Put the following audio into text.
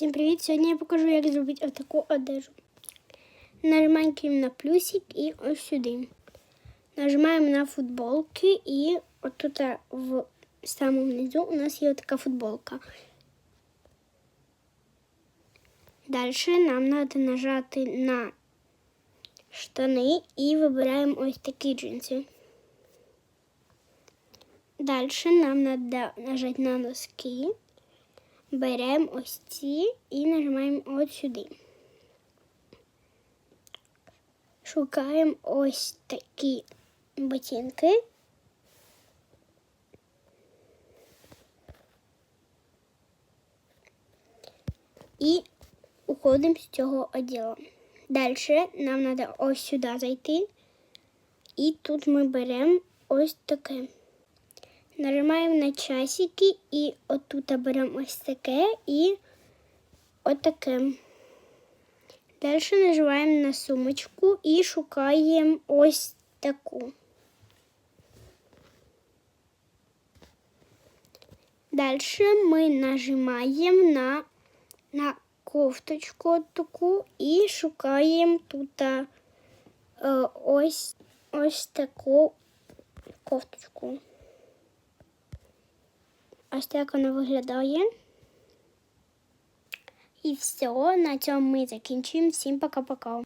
Всім привіт! Сьогодні я покажу, як зробити отаку одежу. Нажимаємо на плюсик і ось сюди. Нажимаємо на футболки і отут в самому низу у нас є така футболка. Далі нам треба нажати на штани і вибираємо ось такі джинси. Далі нам треба нажати на носки. Беремо ось ці і нажимаємо от сюди. Шукаємо ось такі ботинки. І уходимо з цього відділу. Далі нам треба ось сюди зайти. І тут ми беремо ось таке. Нажимаємо на часики і отут беремо ось таке і отаке. Далі нажимаємо на сумочку і шукаємо ось таку. Далі ми нажимаємо на, на кофточку таку і шукаємо тут е, ось, ось таку кофточку. Ось так воно виглядає. І все, на цьому ми закінчуємо. Всім пока-пока.